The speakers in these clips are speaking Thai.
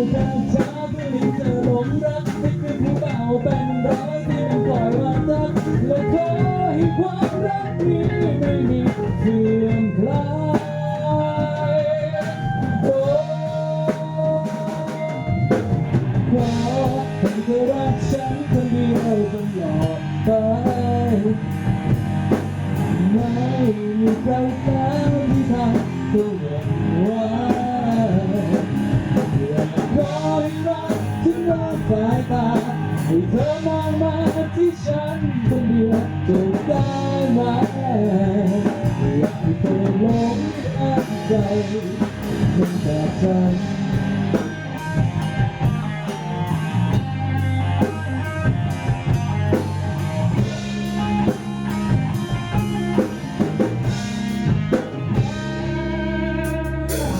ที่จะหลงรักนี่คือผู้เบาเป็นร้อยที่มันปล่อยมาทักและขอให้ความรักนี้ไม่มีเสื่อมคลายโอ้ขอให้เธอรักฉันคนเดียวตลอดไปไม่มีใครแล้วที่ทำตัว ตาให้เธอมองมาที่ฉันคนเดียวจะได้ไหมอยากให้เธอหลงรักใจเหมือนแบบฉัน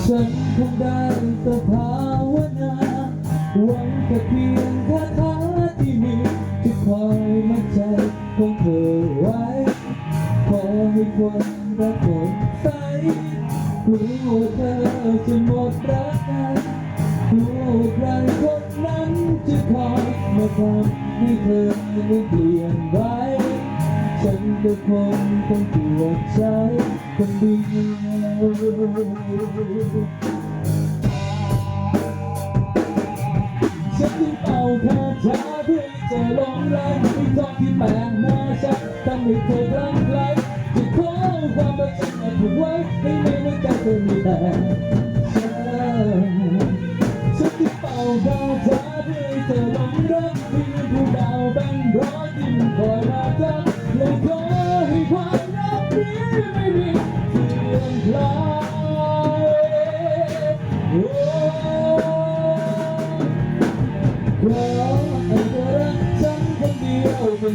ฉันคงได้แต่ภาวนา หวังแค่เพียงคาถาที่มีที่คอยมัดใจของเธอไว้ ขอให้ความรักสดใสกลัวเธอจะหมดรักกันกลัวใครคนนั้นจะคอยมาทำให้เธอนั้นเปลี่ยนไปฉันก็คงต้องตรวจใจคนเดียว ลงรักที่ทองที่แปลงหน้าฉันทำให้เธอรักใครจะขอความรักฉันมาถูกไว้ให้ในหัวใจเธอมีแต่ฉันฉันที่เป่าคาถาเพื่อให้เธอลงรักที่ผู้ดาวแบงร้อยที่มันคอยมาทัก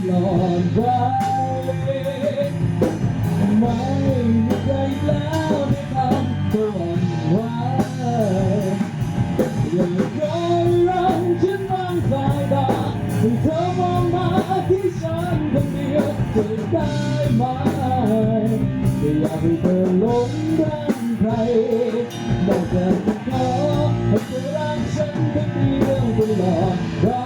ลอดไปไม่มีใครแล้วที่ทำตัวหวั่นไหวอย่าคยรังฉันมองสายตาให้เธอมองมาที่ฉันคนเดียวจะได้ไหมไม่อยากให้เธอหลงรักใครนอกจากจะขอให้เธอรักฉันคนเดียวตลอดไป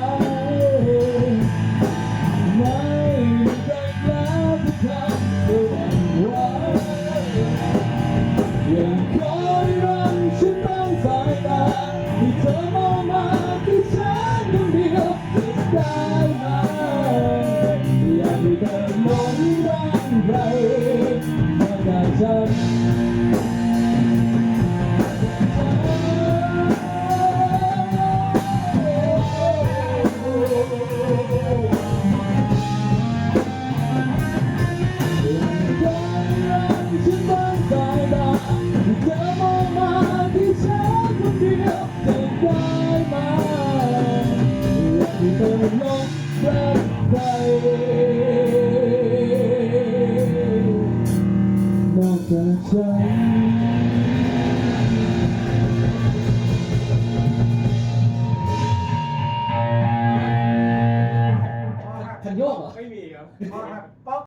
อกจากฉั ป๊อก